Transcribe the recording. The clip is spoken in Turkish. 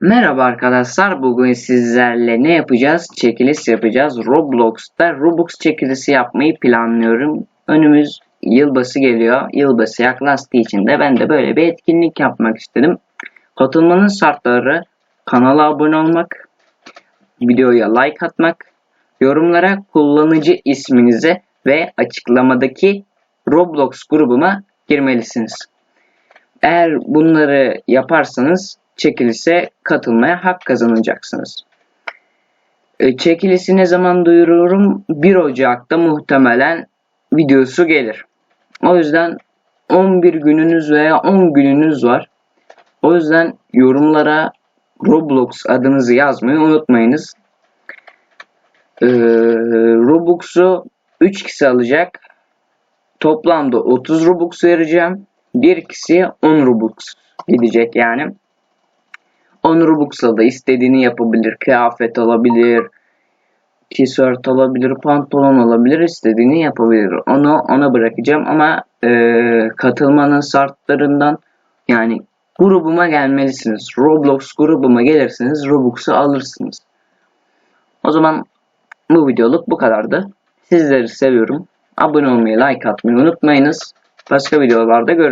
Merhaba arkadaşlar. Bugün sizlerle ne yapacağız? Çekiliş yapacağız. Roblox'ta Robux çekilişi yapmayı planlıyorum. Önümüz yılbaşı geliyor. Yılbaşı yaklaştığı için de ben de böyle bir etkinlik yapmak istedim. Katılmanın şartları kanala abone olmak, videoya like atmak, yorumlara kullanıcı isminize ve açıklamadaki Roblox grubuma girmelisiniz. Eğer bunları yaparsanız çekilişe katılmaya hak kazanacaksınız. E, Çekilişi ne zaman duyururum? 1 Ocak'ta muhtemelen videosu gelir. O yüzden 11 gününüz veya 10 gününüz var. O yüzden yorumlara Roblox adınızı yazmayı unutmayınız. Ee, Robux'u 3 kişi alacak. Toplamda 30 Robux vereceğim. Bir kişiye 10 Robux gidecek yani. 10 Robux'la da istediğini yapabilir. Kıyafet alabilir. Tişört alabilir. Pantolon alabilir. istediğini yapabilir. Onu ona bırakacağım ama e, katılmanın şartlarından yani grubuma gelmelisiniz. Roblox grubuma gelirsiniz. Robux'u alırsınız. O zaman bu videoluk bu kadardı. Sizleri seviyorum. Abone olmayı, like atmayı unutmayınız. Başka videolarda görüşürüz.